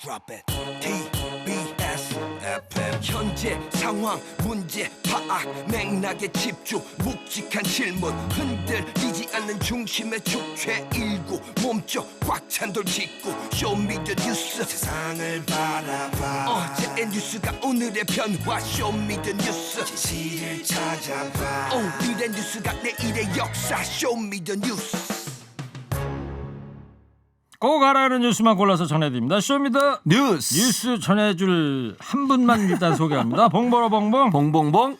Drop it. TBS FM 현재 상황 문제 파악 맥락에 집중 묵직한 질문. 흔들리지 않는 중심의 축최 일구. 몸쪽 꽉 찬돌 짚고 쇼미더 뉴스. 세상을 바라봐. 어제의 뉴스가 오늘의 변화 쇼미더 뉴스. 진실을 찾아봐. 오늘의 뉴스가 내일의 역사 쇼미더 뉴스 꼭 알아야 하는 뉴스만 골라서 전해드립니다. 쇼미더 뉴스 뉴스 전해줄 한 분만 일단 소개합니다. 봉버러 봉봉. 봉봉봉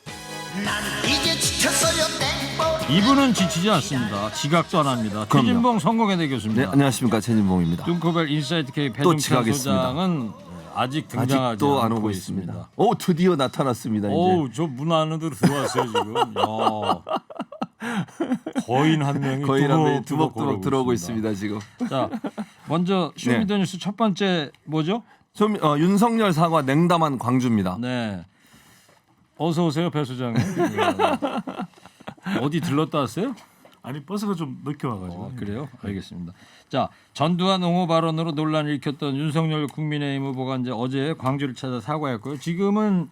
이분은 지치지 않습니다. 지각도 안 합니다. 그럼요. 최진봉 성공회대 네 교수입니다. 안녕하십니까 최진봉입니다. 뚱코벨 인사이트 K 또 배종찬. 소장은 아직 등장하지 아직도 안 오고 있습니다. 오 드디어 나타났습니다. 이제 오우 저문 안으로 들어왔어요 지금. 야. 거인 한 명이 거의 한 명이 두벅두벅 두벅두벅 들어오고 있습니다 지금. 자 먼저 쇼미더뉴스 첫 번째 뭐죠? 좀 어, 윤석열 사과 냉담한 광주입니다. 네. 어서 오세요 배 소장님. 네. 어디 들렀다 왔어요? 아니 버스가 좀 늦게 와가지고 어, 그래요? 알겠습니다. 자 전두환 옹호 발언으로 논란을 일으켰던 윤석열 국민의힘 후보가 이제 어제 광주를 찾아 사과했고요. 지금은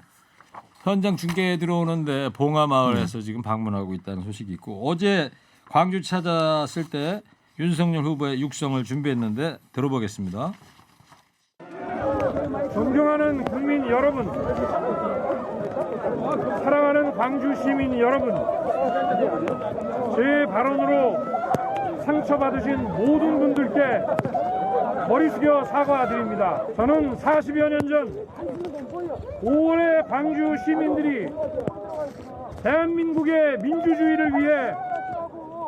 현장 중계에 들어오는데 봉화 마을에서 지금 방문하고 있다는 소식이 있고 어제 광주 찾았을 때 윤석열 후보의 육성을 준비했는데 들어보겠습니다. 존경하는 국민 여러분, 사랑하는 광주 시민 여러분, 제 발언으로 상처받으신 모든 분들께 머리 숙여 사과드립니다. 저는 40여 년 전 5월에 광주 시민들이 대한민국의 민주주의를 위해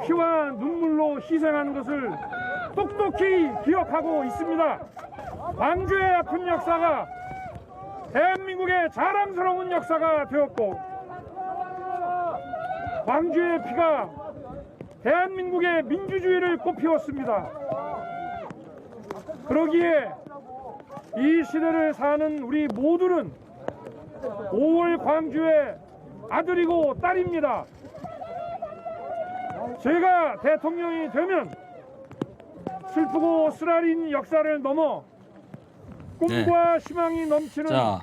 피와 눈물로 희생한 것을 똑똑히 기억하고 있습니다. 광주의 아픈 역사가 대한민국의 자랑스러운 역사가 되었고 광주의 피가 대한민국의 민주주의를 꽃피웠습니다. 그러기에 이 시대를 사는 우리 모두는 5월 광주의 아들이고 딸입니다. 제가 대통령이 되면 슬프고 쓰라린 역사를 넘어 꿈과 희망이 넘치는 네. 자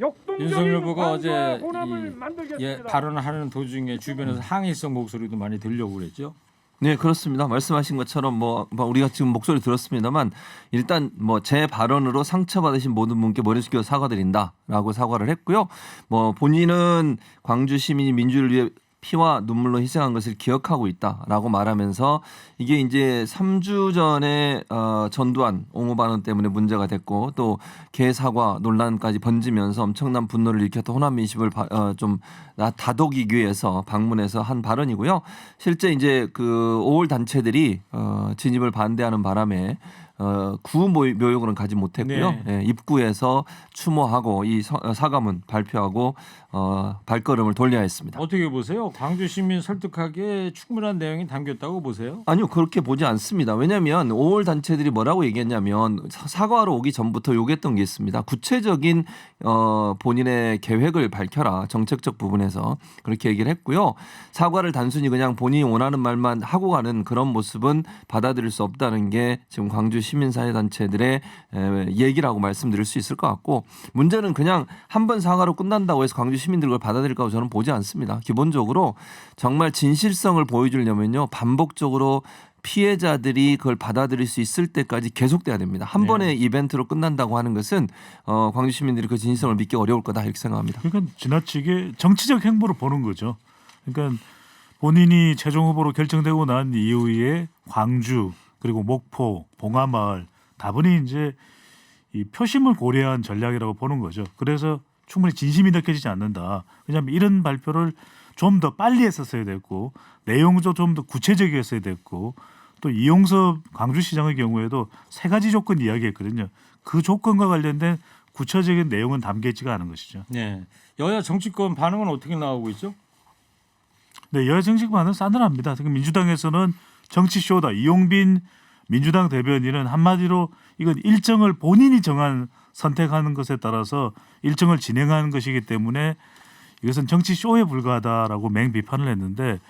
역동적인 윤석열 후보가 광주와 어제 호남을 이, 만들겠습니다. 예, 발언하는 도중에 주변에서 항의성 목소리도 많이 들려오고 그랬죠. 네 그렇습니다. 말씀하신 것처럼 뭐, 뭐 우리가 지금 목소리 들었습니다만 일단 뭐 제 발언으로 상처받으신 모든 분께 머리 숙여 사과드린다라고 사과를 했고요. 뭐 본인은 광주 시민이 민주를 위해 피와 눈물로 희생한 것을 기억하고 있다라고 말하면서 이게 이제 3주 전에 어, 전두환 옹호 발언 때문에 문제가 됐고 또 개사과 논란까지 번지면서 엄청난 분노를 일으켰던 호남 민심을 바- 어, 좀 나- 다독이기 위해서 방문해서 한 발언이고요. 실제 이제 그 5월 단체들이 어, 진입을 반대하는 바람에 어, 구 모- 묘역으로는 가지 못했고요. 네. 예, 입구에서 추모하고 이 서- 어, 사과문 발표하고 어, 발걸음을 돌려야 했습니다. 어떻게 보세요? 광주 시민 설득하기에 충분한 내용이 담겼다고 보세요? 아니요 그렇게 보지 않습니다. 왜냐하면 5월 단체들이 뭐라고 얘기했냐면 사- 사과하러 오기 전부터 요구했던 게 있습니다. 구체적인 어, 본인의 계획을 밝혀라 정책적 부분에서 그렇게 얘기를 했고요. 사과를 단순히 그냥 본인이 원하는 말만 하고 가는 그런 모습은 받아들일 수 없다는 게 지금 광주 시민사회 단체들의 에, 얘기라고 말씀드릴 수 있을 것 같고 문제는 그냥 한 번 사과로 끝난다고 해서 광주 시민들 그걸 받아들일 거라고 저는 보지 않습니다. 기본적으로 정말 진실성을 보여주려면요 반복적으로 피해자들이 그걸 받아들일 수 있을 때까지 계속돼야 됩니다. 한 네. 번의 이벤트로 끝난다고 하는 것은 어, 광주 시민들이 그 진실성을 믿기 어려울 거다 이렇게 생각합니다. 그러니까 지나치게 정치적 행보로 보는 거죠. 그러니까 본인이 최종 후보로 결정되고 난 이후에 광주 그리고 목포, 봉하마을 다분히 이제 이 표심을 고려한 전략이라고 보는 거죠. 그래서 충분히 진심이 느껴지지 않는다. 왜냐하면 이런 발표를 좀 더 빨리 했었어야 됐고 내용도 좀 더 구체적이었어야 됐고 또 이용섭 광주시장의 경우에도 세 가지 조건 이야기했거든요. 그 조건과 관련된 구체적인 내용은 담겨 있지가 않은 것이죠. 네. 여야 정치권 반응은 어떻게 나오고 있죠? 네, 여야 정치관은 싸늘합니다. 지금 민주당에서는 정치쇼다. 이용빈 민주당 대변인은 한마디로 이건 일정을 본인이 정한 선택하는 것에 따라서 일정을 진행하는 것이기 때문에 이것은 정치 쇼에 불과하다라고 맹 비판을 했는데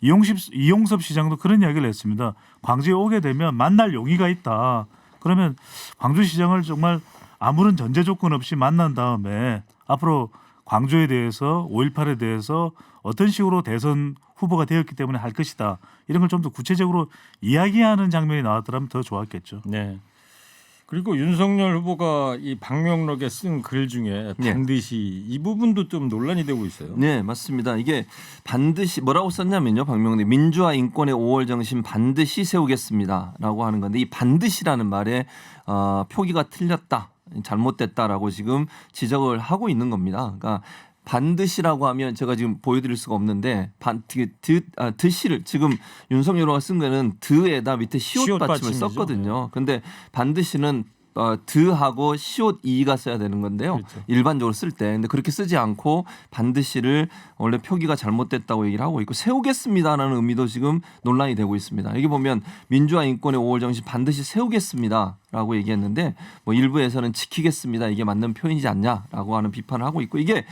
이용십, 이용섭 시장도 그런 이야기를 했습니다. 광주에 오게 되면 만날 용의가 있다. 그러면 광주시장을 정말 아무런 전제 조건 없이 만난 다음에 앞으로 광주에 대해서 5.18에 대해서 어떤 식으로 대선 후보가 되었기 때문에 할 것이다 이런 걸 좀 더 구체적으로 이야기하는 장면이 나왔더라면 더 좋았겠죠. 네. 그리고 윤석열 후보가 이 방명록에 쓴 글 중에 네. 반드시 이 부분도 좀 논란이 되고 있어요. 네, 맞습니다. 이게 반드시 뭐라고 썼냐면요. 박명래 민주화 인권의 5월 정신 반드시 세우겠습니다라고 하는 건데 이 반드시라는 말에 어, 표기가 틀렸다. 잘못됐다라고 지금 지적을 하고 있는 겁니다. 그러니까 반드시라고 하면 제가 지금 보여드릴 수가 없는데 반, 드, 드, 아, 드시를 지금 윤석열 후보가 쓴 거는 드에다 밑에 시옷 시옷 받침을 받침이죠. 네. 썼거든요. 근데 반드시는 어, 드하고 시옷 이가 써야 되는 건데요. 그렇죠. 일반적으로 쓸 때. 근데 그렇게 쓰지 않고 반드시를 원래 표기가 잘못됐다고 얘기를 하고 있고 세우겠습니다라는 의미도 지금 논란이 되고 있습니다. 여기 보면 민주화 인권의 5월 정신 반드시 세우겠습니다라고 얘기했는데 뭐 일부에서는 지키겠습니다. 이게 맞는 표현이지 않냐라고 하는 비판을 하고 있고 이게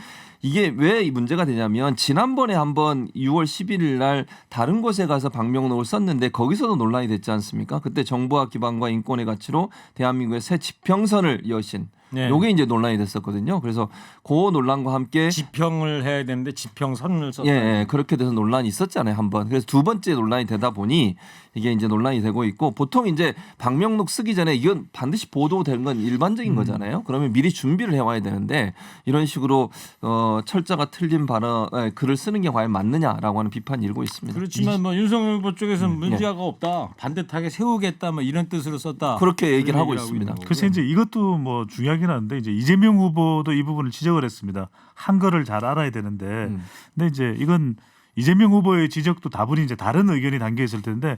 이게 왜 이 문제가 되냐면 지난번에 한번 6월 11일 날 다른 곳에 가서 방명록을 썼는데 거기서도 논란이 됐지 않습니까? 그때 정부와 기반과 인권의 가치로 대한민국의 새 지평선을 여신 네. 요게 이제 논란이 됐었거든요. 그래서 그 논란과 함께 지평을 해야 되는데 지평선을 썼다. 예, 예, 그렇게 돼서 논란이 있었잖아요, 한 번. 그래서 두 번째 논란이 되다 보니 이게 이제 논란이 되고 있고 보통 이제 방명록 쓰기 전에 이건 반드시 보도된 건 일반적인 거잖아요. 그러면 미리 준비를 해 와야 되는데 이런 식으로 어 철자가 틀린 발언 에, 글을 쓰는 게 과연 맞느냐라고 하는 비판이 일고 있습니다. 그렇지만 뭐 윤석열 후보 쪽에서는 음, 네. 문제가 없다. 반듯하게 세우겠다. 뭐 이런 뜻으로 썼다. 그렇게 얘기를 하고 있습니다. 글쎄 이제 이것도 뭐 중요하긴 한데 이제 이재명 후보도 이 부분을 지적을 했습니다. 한글을 잘 알아야 되는데 음. 근데 이제 이건 이재명 후보의 지적도 다분히 이제 다른 의견이 담겨 있을 텐데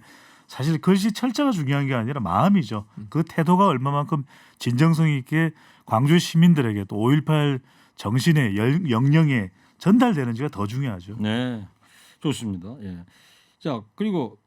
사실 글씨 철자가 중요한 게 아니라 마음이죠. 그 태도가 얼마만큼 진정성 있게 광주 시민들에게 또 5.18 정신의 열- 영령에 전달되는지가 더 중요하죠. 네, 좋습니다. 예. 자 그리고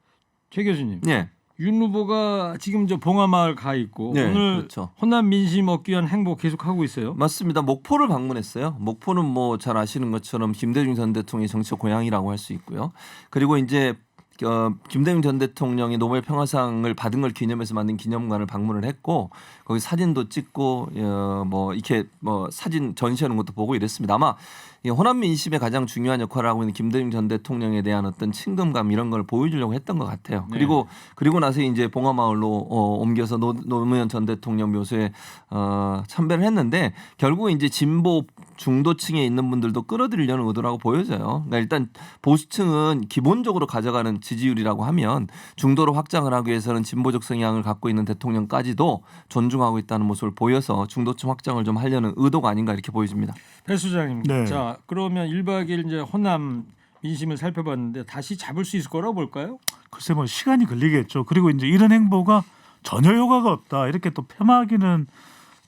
최 교수님, 네. 윤 후보가 지금 저 봉화마을 가 있고 네, 오늘 그렇죠. 호남 민심 얻기 위한 행보 계속 하고 있어요. 맞습니다. 목포를 방문했어요. 목포는 뭐 잘 아시는 것처럼 김대중 전 대통령의 정치 고향이라고 할 수 있고요. 그리고 이제 어, 김대중 전 대통령이 노벨 평화상을 받은 걸 기념해서 만든 기념관을 방문을 했고 거기 사진도 찍고 어, 뭐 이렇게 뭐 사진 전시하는 것도 보고 이랬습니다. 아마 이 호남 민심에 가장 중요한 역할을 하고 있는 김대중 전 대통령에 대한 어떤 친근감 이런 걸 보여주려고 했던 것 같아요. 네. 그리고 그리고 나서 이제 봉화마을로 어, 옮겨서 노, 노무현 전 대통령 묘소에 어, 참배를 했는데 결국 이제 진보 중도층에 있는 분들도 끌어들이려는 의도라고 보여져요. 그러니까 일단 보수층은 기본적으로 가져가는 지지율이라고 하면 중도로 확장을 하기 위해서는 진보적 성향을 갖고 있는 대통령까지도 존중하고 있다는 모습을 보여서 중도층 확장을 좀 하려는 의도가 아닌가 이렇게 보여집니다. 배 수장님, 네. 자 그러면 1박 2일 이제 호남 민심을 살펴봤는데 다시 잡을 수 있을 거라고 볼까요? 글쎄 뭐 시간이 걸리겠죠. 그리고 이제 이런 행보가 전혀 효과가 없다 이렇게 또 폄하하기는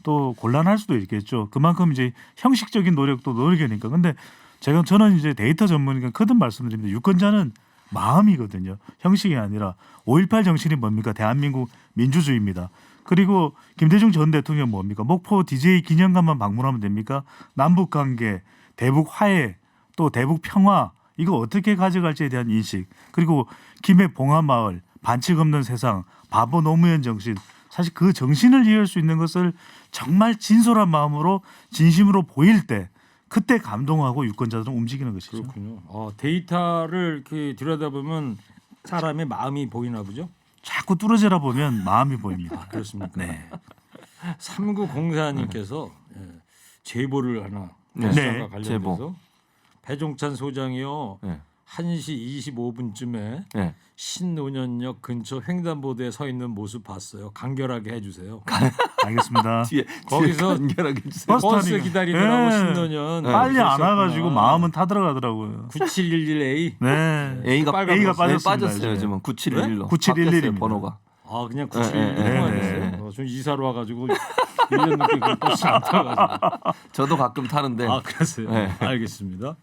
또 곤란할 수도 있겠죠. 그만큼 이제 형식적인 노력도 노력이니까. 근데 제가 저는 이제 데이터 전문이니까 말씀드립니다. 유권자는 마음이거든요. 형식이 아니라 5.18 정신이 뭡니까? 대한민국 민주주의입니다. 그리고 김대중 전 대통령 뭡니까? 목포 DJ 기념관만 방문하면 됩니까? 남북 관계, 대북 화해, 또 대북 평화 이거 어떻게 가져갈지에 대한 인식 그리고 김해 봉화마을 반칙 없는 세상 바보 노무현 정신 사실 그 정신을 이해할 수 있는 것을 정말 진솔한 마음으로 진심으로 보일 때 그때 감동하고 유권자들은 움직이는 것이죠. 그렇군요. 어, 데이터를 이렇게 들여다보면 사람의 마음이 보이나 보죠. 자꾸 뚫어져라 보면 마음이 보입니다. 아, 그렇습니까? 네. 3904님께서 예, 제보를 하나 네. 네, 관련돼서 제보. 배종찬 소장이요 네. 1시 25분쯤에 네. 신논현역 근처 횡단보도에 서 있는 모습 봤어요. 간결하게 해주세요. 알겠습니다. 뒤에 거기서 간결하게 해주세요. 버스. 기다리느라고 예. 신논현 네. 빨리 안. 와가지고 마음은 타들어가더라고요. 9711A 네. A가 A가. 빠졌습니다. 빠졌어요. 지금 9711로 네? 9711 바뀌었어요, 입니다. 번호가. 아 그냥 예, 예, 9711 예, 예. 좀 이사로 와가지고 1년 넘게 그 버스 안 타가지고 저도 가끔 타는데 아 그러세요. 네. 알겠습니다.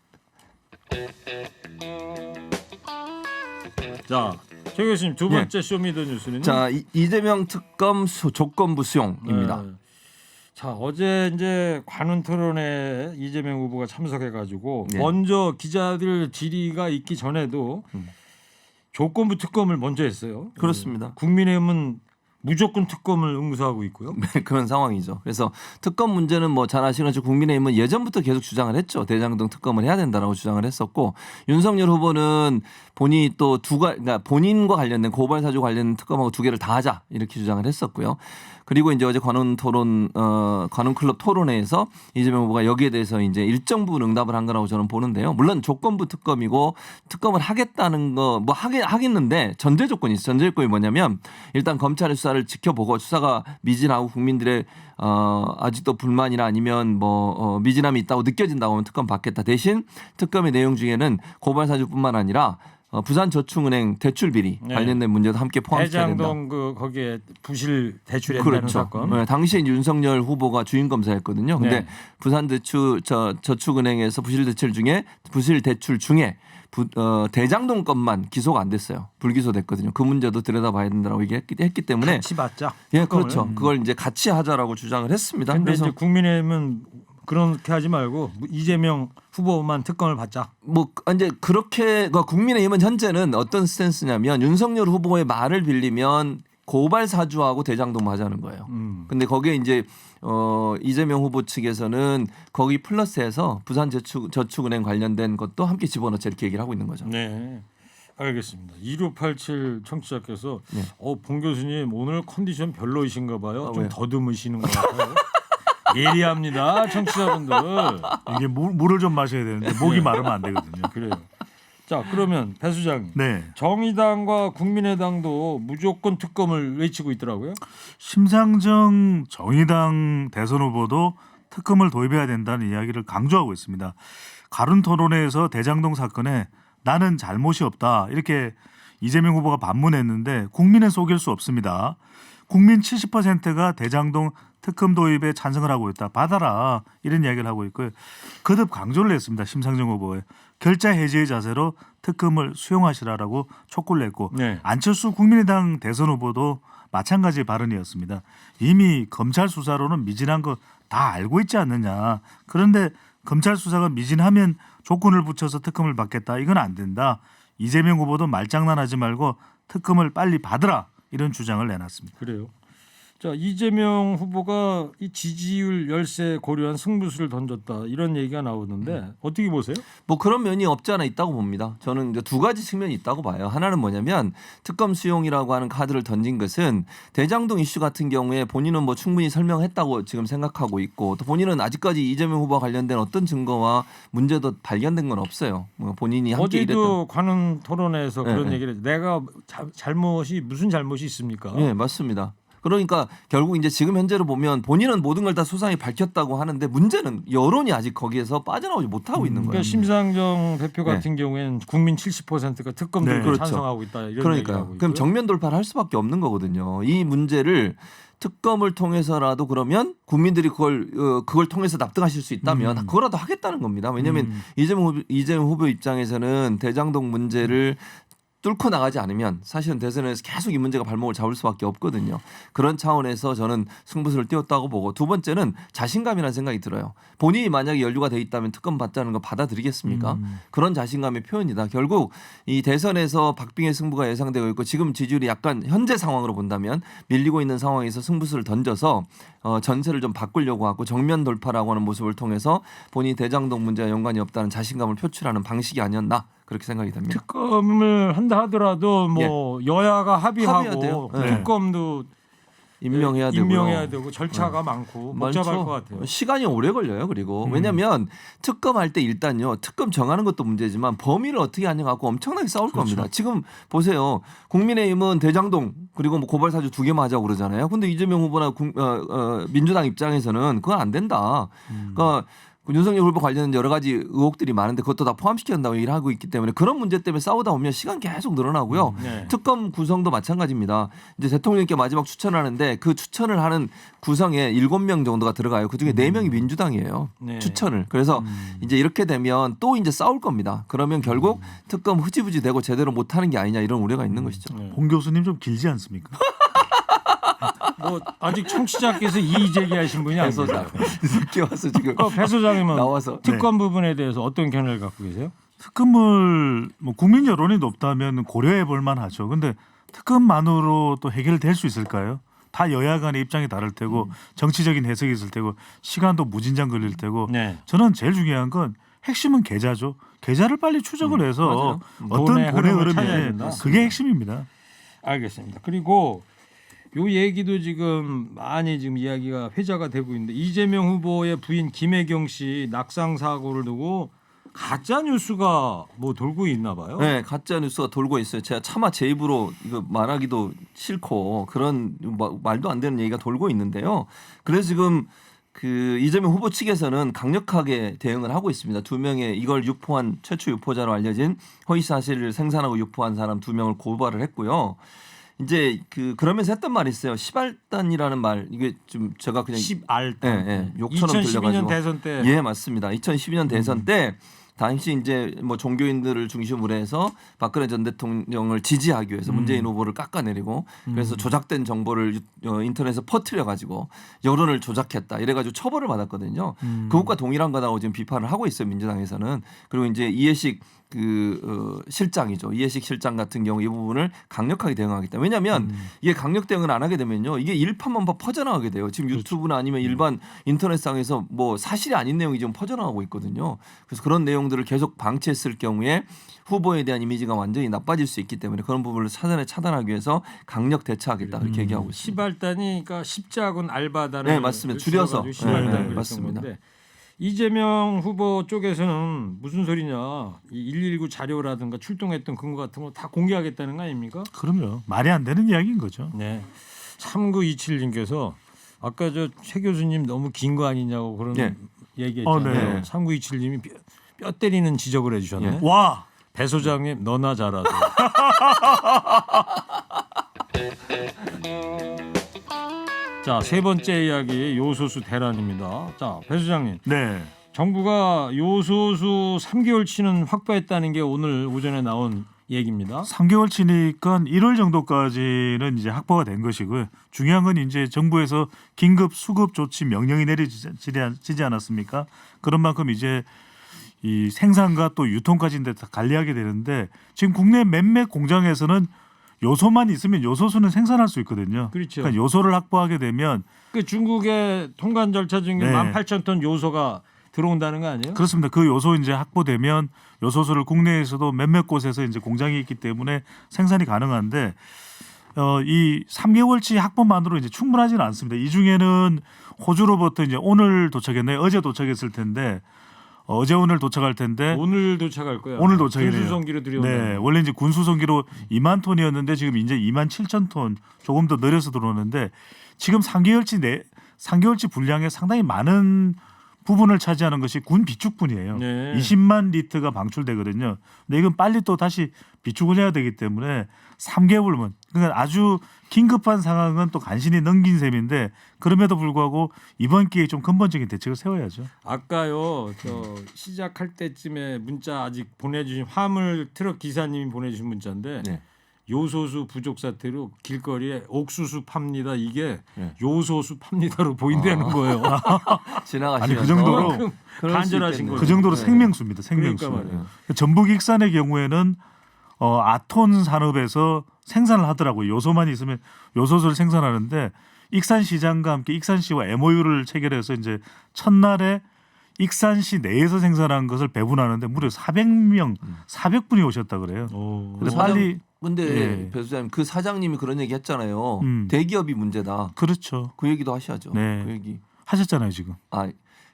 자, 최 교수님 두 번째 쇼미더뉴스는 자 이, 이재명 특검 수, 조건부 수용입니다. 네. 자 어제 이제 관훈 토론에 이재명 후보가 참석해가지고 네. 먼저 기자들 질의가 있기 전에도 음. 조건부 특검을 먼저 했어요. 그렇습니다. 국민의힘은 무조건 특검을 응수하고 있고요. 네, 그런 상황이죠. 그래서 특검 문제는 뭐 잘 아시는 것처럼 국민의힘은 예전부터 계속 주장을 했죠. 대장동 특검을 해야 된다라고 주장을 했었고 윤석열 후보는 본인이 또 두가 그러니까 본인과 관련된 고발 사주 관련 특검하고 두 개를 다 하자 이렇게 주장을 했었고요. 그리고 이제 어제 관훈 토론 어 관훈 클럽 토론회에서 이재명 후보가 여기에 대해서 이제 일정 부분 응답을 한 거라고 저는 보는데요. 물론 조건부 특검이고 특검을 하겠다는 거 뭐 하게 하겠는데 전제 조건이 있어요. 전제 조건이 뭐냐면 일단 검찰의 수사 를 지켜보고 수사가 미진하고 국민들의 어 아직도 불만이나 아니면 뭐 어, 미진함이 있다고 느껴진다고 하면 특검 받겠다. 대신 특검의 내용 중에는 고발 사주뿐만 아니라 어, 부산 저축은행 대출 비리 네. 관련된 문제도 함께 포함시켜야 된다. 대장동 그 거기에 부실 대출했다는 그렇죠. 사건. 네, 당시에 윤석열 후보가 주인 검사였거든요. 근데 네. 부산 대출 저 저축은행에서 부실 대출 중에 부실 대출 중에 부, 어, 대장동 건만 기소가 안 됐어요. 불기소됐거든요. 그 문제도 들여다봐야 된다고 얘기했기 했기 때문에 같이 받자. 예. 그렇죠. 그걸 이제 같이 하자라고 주장을 했습니다. 근데 그래서 이제 국민의힘은 그렇게 하지 말고 이재명 후보만 특검을 받자. 뭐 이제 그렇게 그러니까 국민의힘은 현재는 어떤 스탠스냐면 윤석열 후보의 말을 빌리면 고발 사주하고 대장동 하자는 거예요. 음. 근데 거기에 이제 어 이재명 후보 측에서는 거기 플러스해서 부산 저축 저축은행 관련된 것도 함께 집어넣자 이렇게 얘기를 하고 있는 거죠. 네. 알겠습니다. 2687 청취자께서 네. 어, 봉 교수님 오늘 컨디션 별로이신가 봐요. 아, 좀 왜요? 더듬으시는 것 같아요. 예리합니다. 청취자분들. 이게 물, 물을 좀 마셔야 되는데 목이 네. 마르면 안 되거든요. 그래요. 자, 그러면 배 수장님. 네. 정의당과 국민의당도 무조건 특검을 외치고 있더라고요. 심상정 정의당 대선 후보도 특검을 도입해야 된다는 이야기를 강조하고 있습니다. 가룬 토론회에서 대장동 사건에 나는 잘못이 없다 이렇게 이재명 후보가 반문했는데 국민은 속일 수 없습니다. 국민 70%가 대장동 특검 도입에 찬성을 하고 있다. 받아라 이런 이야기를 하고 있고요. 거듭 강조를 했습니다. 심상정 후보에 결자 해지의 자세로 특검을 수용하시라라고 촉구를 했고 네. 안철수 국민의당 대선 후보도 마찬가지 발언이었습니다. 이미 검찰 수사로는 미진한 거 다 알고 있지 않느냐. 그런데 검찰 수사가 미진하면 조건을 붙여서 특검을 받겠다. 이건 안 된다. 이재명 후보도 말장난하지 말고 특검을 빨리 받으라. 이런 주장을 내놨습니다. 그래요. 자 이재명 후보가 이 지지율 열세 고려한 승부수를 던졌다 이런 얘기가 나오는데 음. 어떻게 보세요? 뭐 그런 면이 없지 않아 있다고 봅니다. 저는 이제 두 가지 측면이 있다고 봐요. 하나는 뭐냐면 특검 수용이라고 하는 카드를 던진 것은 대장동 이슈 같은 경우에 본인은 뭐 충분히 설명했다고 지금 생각하고 있고 또 본인은 아직까지 이재명 후보와 관련된 어떤 증거와 문제도 발견된 건 없어요. 뭐 본인이 함께 어제도 관훈 토론회에서 네, 그런 네. 얘기를 했- 내가 자, 잘못이 무슨 잘못이 있습니까? 예, 맞습니다. 그러니까 결국 이제 지금 현재로 보면 본인은 모든 걸 다 소상히 밝혔다고 하는데 문제는 여론이 아직 거기에서 빠져나오지 못하고 있는 그러니까 거예요. 심상정 대표 네. 같은 경우에는 국민 70%가 특검 네, 그렇죠. 찬성하고 있다 이런. 하고 그럼 있고요. 정면 돌파를 할 수밖에 없는 거거든요. 이 문제를 특검을 통해서라도 그러면 국민들이 그걸 어, 그걸 통해서 납득하실 수 있다면 음. 그거라도 하겠다는 겁니다. 왜냐하면 음. 이재명 후보, 이재명 후보 입장에서는 대장동 문제를 뚫고 나가지 않으면 사실은 대선에서 계속 이 문제가 발목을 잡을 수밖에 없거든요. 그런 차원에서 저는 승부수를 띄웠다고 보고 두 번째는 자신감이라는 생각이 들어요. 본인이 만약에 연루가 돼 있다면 특검 받자는 거 받아들이겠습니까? 음. 그런 자신감의 표현이다. 결국 이 대선에서 박빙의 승부가 예상되고 있고 지금 지지율이 약간 현재 상황으로 본다면 밀리고 있는 상황에서 승부수를 던져서 어, 전세를 좀 바꾸려고 하고 정면 돌파라고 하는 모습을 통해서 본인이 대장동 문제와 연관이 없다는 자신감을 표출하는 방식이 아니었나 그렇게 생각이 됩니다. 특검을 한다 하더라도 뭐 여야가 합의하고 예. 합의해야 돼요. 네. 특검도 임명해야 되고 임명해야 되고 절차가 많고 복잡할 것 같아요. 시간이 오래 걸려요. 그리고 음. 왜냐하면 특검할 때 일단요 특검 정하는 것도 문제지만 범위를 어떻게 하냐 갖고 엄청나게 싸울 그렇죠. 겁니다. 지금 보세요. 국민의힘은 대장동 그리고 뭐 고발 사주 두 개만 하자고 그러잖아요. 근데 이재명 후보나 국- 어, 어, 민주당 입장에서는 그건 안 된다. 음. 그러니까 그 윤석열 후보 관련된 여러 가지 의혹들이 많은데 그것도 다 포함시켜야 된다고 얘기를 하고 있기 때문에 그런 문제 때문에 싸우다 보면 시간 계속 늘어나고요. 네. 특검 구성도 마찬가지입니다. 이제 대통령께 마지막 추천하는데 그 추천을 하는 구성에 일곱 명 정도가 들어가요. 그 중에 네 명이 민주당이에요. 네. 추천을. 그래서 이제 이렇게 되면 또 이제 싸울 겁니다. 그러면 결국 특검 흐지부지 되고 제대로 못 하는 게 아니냐 이런 우려가 있는 것이죠. 네. 홍 교수님 좀 길지 않습니까? 뭐 아직 청취자께서 이의 제기하신 분이 아니죠. 배소장 늦게 와서 지금 배 소장님은 나와서 특검 부분에 대해서 어떤 견해를 갖고 계세요? 특검을 뭐 국민 여론이 높다면 고려해 볼 만하죠. 근데 특검만으로 또 해결될 수 있을까요? 다 여야 간의 입장이 다를 테고 음. 정치적인 해석이 있을 테고 시간도 무진장 걸릴 테고 네. 저는 제일 중요한 건 핵심은 계좌죠. 계좌를 빨리 추적을 해서 맞아요. 어떤 돈의 흐름이. 그게 핵심입니다. 알겠습니다. 그리고 요 얘기도 지금 많이 지금 이야기가 회자가 되고 있는데 이재명 후보의 부인 김혜경 씨 낙상 사고를 두고 가짜 뉴스가 뭐 돌고 있나 봐요. 네, 가짜 뉴스가 돌고 있어요. 제가 차마 제 입으로 이거 말하기도 싫고 그런 마- 말도 안 되는 얘기가 돌고 있는데요. 그래서 지금 그 이재명 후보 측에서는 강력하게 대응을 하고 있습니다. 두 명의 이걸 유포한 최초 유포자로 알려진 허위 사실을 생산하고 유포한 사람 두 명을 고발을 했고요. 이제 그 그러면서 했던 말이 있어요. 시발단이라는 말 이게 좀 제가 그냥 10알 예, 예, 욕처럼 2012년 들려가지고. 대선 때 예, 맞습니다. 2012년 대선 때 당시 이제 뭐 종교인들을 중심으로 해서 박근혜 전 대통령을 지지하기 위해서 문재인 후보를 깎아내리고 그래서 조작된 정보를 유- 어, 인터넷에 퍼뜨려 가지고 여론을 조작했다. 이래 가지고 처벌을 받았거든요. 그것과 동일한 거라고 지금 비판을 하고 있어요 민주당에서는. 그리고 이제 이해식 그 어, 실장이죠. 이해식 실장 같은 경우 이 부분을 강력하게 대응하겠다. 왜냐하면 이게 강력 대응을 안 하게 되면요 이게 일파만파 퍼져나가게 돼요. 지금 유튜브나 아니면 일반 인터넷상에서 뭐 사실이 아닌 내용이 지금 퍼져나가고 있거든요. 그래서 그런 내용 들을 계속 방치했을 경우에 후보에 대한 이미지가 완전히 나빠질 수 있기 때문에 그런 부분을 차단에 차단하기 위해서 강력 대처하겠다 이렇게 얘기하고 있습니다. 시발단이 그러니까 십자군 알바단을 네, 맞습니다. 줄여서. 시발단 네, 네, 맞습니다. 건데 이재명 후보 쪽에서는 무슨 소리냐 이 119 자료라든가 출동했던 근거 같은 거 다 공개하겠다는 거 아닙니까? 그럼요. 말이 안 되는 이야기인 거죠. 네. 3927님께서 아까 저 최 교수님 너무 긴 거 아니냐고 그런 네. 얘기했잖아요. 어, 네. 3927님이 뼈, 뼈 때리는 지적을 해주셨네. 예. 와배 소장님 너나 잘하도. 자세 번째 이야기 요소수 대란입니다. 자 배 소장님 네. 정부가 요소수 3개월치는 확보했다는 게 오늘 오전에 나온 얘기입니다. 3개월 치니까 1월 정도까지는 이제 확보가 된 것이고요. 중요한 건 이제 정부에서 긴급 수급 조치 명령이 내려지지 않았습니까? 그런 만큼 이제 이 생산과 또 유통까지 이제 다 관리하게 되는데 지금 국내 몇몇 공장에서는 요소만 있으면 요소수는 생산할 수 있거든요. 그렇죠. 그러니까 요소를 확보하게 되면 그 중국의 통관 절차 중에 네. 18,000톤 요소가 들어온다는 거 아니에요? 그렇습니다. 그 요소 이제 확보되면 요소수를 국내에서도 몇몇 곳에서 이제 공장이 있기 때문에 생산이 가능한데 어, 이 3개월치 확보만으로 이제 충분하지는 않습니다. 이 중에는 호주로부터 이제 오늘 도착했나요? 어제 도착했을 텐데 어, 어제 오늘 도착할 텐데 오늘 도착할 거야. 오늘 도착이네요. 군수성기로 들여온다. 네, 원래 이제 군수성기로 2만 톤이었는데 지금 이제 2만 7천 톤 조금 더 늘려서 들어오는데 지금 3개월치 내 3개월치 분량의 상당히 많은 부분을 차지하는 것이 군 비축분이에요. 네. 20만 리터가 방출되거든요. 근데 이건 빨리 또 다시 비축을 해야 되기 때문에 3개월만 그러니까 아주 긴급한 상황은 또 간신히 넘긴 셈인데 그럼에도 불구하고 이번 기회에 좀 근본적인 대책을 세워야죠. 아까요 저 시작할 때쯤에 문자 아직 보내주신 화물 트럭 기사님이 보내주신 문자인데 네. 요소수 부족 사태로 길거리에 옥수수 팝니다 이게 네. 요소수 팝니다로 보인다는 아. 거예요. 지나가시면서 아니, 그 정도로 간절하신. 거죠. 그 정도로 네. 생명수입니다. 생명수. 그러니까 말이에요. 전북 익산의 경우에는 어, 아톤 산업에서 생산을 하더라고요. 요소만 있으면 요소수를 생산하는데 익산시장과 함께 익산시와 MOU를 체결해서 이제 첫날에 익산시 내에서 생산한 것을 배분하는데 무려 400명, 400분이 오셨다 그래요. 오. 그래서 사장- 빨리 근데 예. 배 소장님 그 사장님이 그런 얘기 했잖아요. 음. 대기업이 문제다. 그렇죠. 그 얘기도 하셔야죠. 네. 그 얘기. 하셨잖아요 지금. 아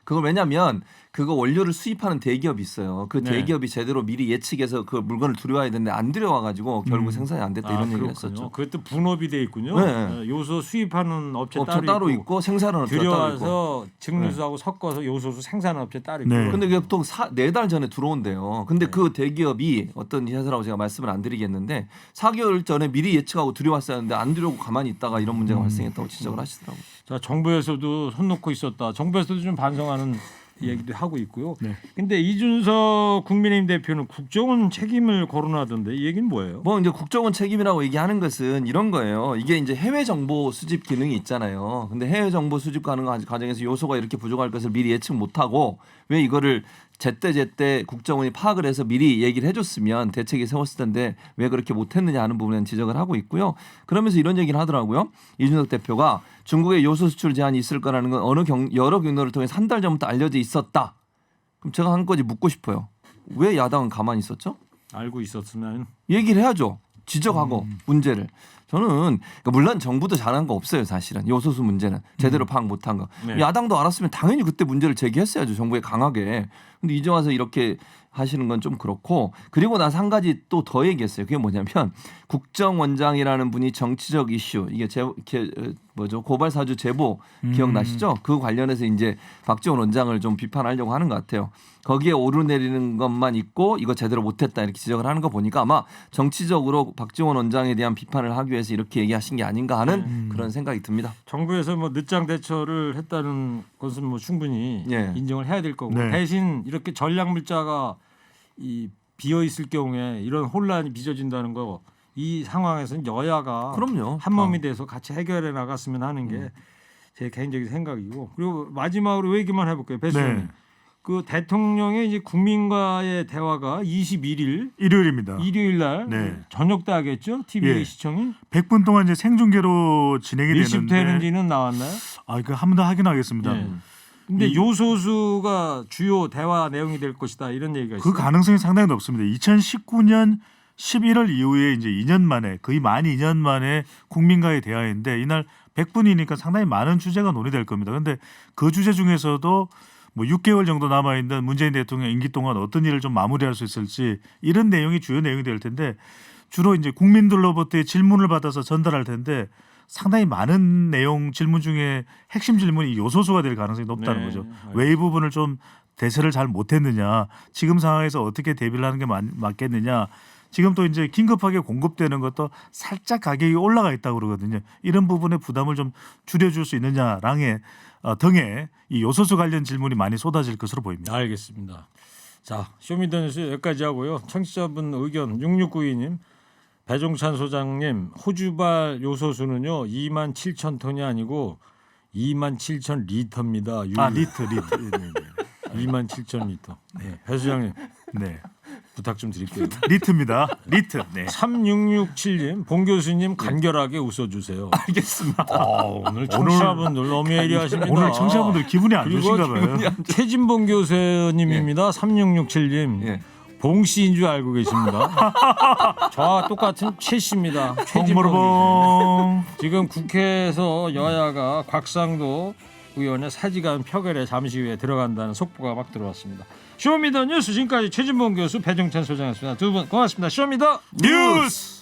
그걸 왜냐하면 그거 원료를 수입하는 대기업이 있어요. 그 네. 대기업이 제대로 미리 예측해서 그 물건을 들여와야 되는데 안 들여와가지고 결국 음. 생산이 안 됐다 아, 이런 얘기를. 했었죠. 그것도 분업이 돼 있군요. 네. 어, 요소 수입하는 업체 업체 따로, 따로 있고, 있고 생산은 업체 따로 있고. 들여와서 증류수하고 섞어서 요소수 생산 업체 따로 있고. 네. 근데 그게 보통 네 달 전에 들어온대요. 근데 그 대기업이 어떤 회사라고 제가 말씀을 안 드리겠는데 4개월 전에 미리 예측하고 들여왔었는데 안 들여오고 가만히 있다가 이런 문제가 음. 발생했다고 지적을 하시더라고요. 자 정부에서도 손 놓고 있었다. 정부에서도 좀 반성하는 얘기도 하고 있고요. 네. 근데 이준석 국민의힘 대표는 국정원 책임을 거론하던데 이 얘기는 뭐예요? 뭐 이제 국정원 책임이라고 얘기하는 것은 이런 거예요. 이게 이제 해외 정보 수집 기능이 있잖아요. 근데 해외 정보 수집 가는 과정에서 요소가 이렇게 부족할 것을 미리 예측 못하고 왜 이거를 제때 제때 국정원이 파악을 해서 미리 얘기를 해줬으면 대책이 세웠을 텐데 왜 그렇게 못했느냐 하는 부분에 지적을 하고 있고요. 그러면서 이런 얘기를 하더라고요. 이준석 대표가 중국의 요소 수출 제한이 있을 거라는 건 어느 경, 여러 경로를 통해 한 달 전부터 알려져 있었다. 그럼 제가 한 가지 묻고 싶어요. 왜 야당은 가만히 있었죠? 알고 있었으면 얘기를 해야죠. 지적하고 문제를. 저는 그러니까 물론 정부도 잘한 거 없어요 사실은. 요소수 문제는. 제대로 파악 못한 거. 네. 야당도 알았으면 당연히 그때 문제를 제기했어야죠 정부에 강하게. 근데 이제 와서 이렇게 하시는 건 좀 그렇고 그리고 나서 한 가지 또 더 얘기했어요. 그게 뭐냐면 국정원장이라는 분이 정치적 이슈 이게 제 어, 뭐죠? 고발 사주 제보 기억나시죠? 그 관련해서 이제 박지원 원장을 좀 비판하려고 하는 것 같아요. 거기에 오르내리는 것만 있고 이거 제대로 못했다 이렇게 지적을 하는 거 보니까 아마 정치적으로 박지원 원장에 대한 비판을 하기 위해서 이렇게 얘기하신 게 아닌가 하는 그런 생각이 듭니다. 정부에서 뭐 늦장 대처를 했다는 것은 뭐 충분히 예. 인정을 해야 될 거고 네. 대신 이렇게 전략 물자가 이 비어 있을 경우에 이런 혼란이 빚어진다는 거 이 상황에서는 여야가 그럼요. 한 몸이 어. 돼서 같이 해결해 나갔으면 하는 게 제 개인적인 생각이고 그리고 마지막으로 얘기만 해볼게요 배 수장님 네. 그 대통령의 이제 국민과의 대화가 21일 일요일입니다. 일요일 날 네. 저녁 때 하겠죠 TV 예. 시청이 100분 동안 이제 생중계로 진행이 몇 시부터 되는데 했는지는 나왔나요? 아 이거 한번 더 확인하겠습니다. 예. 근데 요소수가 주요 대화 내용이 될 것이다 이런 얘기가 그 있어요. 가능성이 상당히 높습니다. 2019년 11월 이후에 이제 2년 만에 거의 만 2년 만에 국민과의 대화인데 이날 100분이니까 상당히 많은 주제가 논의될 겁니다. 근데 그 주제 중에서도 뭐 6개월 정도 남아 있는 문재인 대통령 임기 동안 어떤 일을 좀 마무리할 수 있을지 이런 내용이 주요 내용이 될 텐데 주로 이제 국민들로부터의 질문을 받아서 전달할 텐데 상당히 많은 내용 질문 중에 핵심 질문이 요소수가 될 가능성이 높다는 네. 거죠. 왜 이 부분을 좀 대처를 잘 못했느냐, 지금 상황에서 어떻게 대비를 하는 게 맞, 맞겠느냐. 지금 또 이제 긴급하게 공급되는 것도 살짝 가격이 올라가 있다고 그러거든요. 이런 부분의 부담을 좀 줄여줄 수 있느냐랑의 어, 등의 이 요소수 관련 질문이 많이 쏟아질 것으로 보입니다. 알겠습니다. 자 쇼미더뉴스 여기까지 하고요. 청취자분 의견 6692님 배종찬 소장님 호주발 요소수는요 2만 7천 톤이 아니고 2만 7천 리터입니다. 아 리트 리트 네, 네, 2만 7천 리터. 네. 배 소장님 네. 부탁 좀 드릴게요. 리트입니다. 리트. 네. 3667님 봉 교수님 간결하게 웃어주세요. 알겠습니다. 아, 오늘 청취자분들 너무 예리하십니다. 오늘 청취자분들 기분이 안 좋으신가 봐요. 최진봉 교수님입니다. 3667님. 예. 봉 씨인 줄 알고 계십니다. 저와 똑같은 최 씨입니다. 최진봉. 지금 국회에서 여야가 곽상도 의원의 사직안 표결에 잠시 후에 들어간다는 속보가 막 들어왔습니다. 쇼미더 뉴스 지금까지 최진봉 교수 배정찬 소장이었습니다. 두 분 고맙습니다. 쇼미더 뉴스.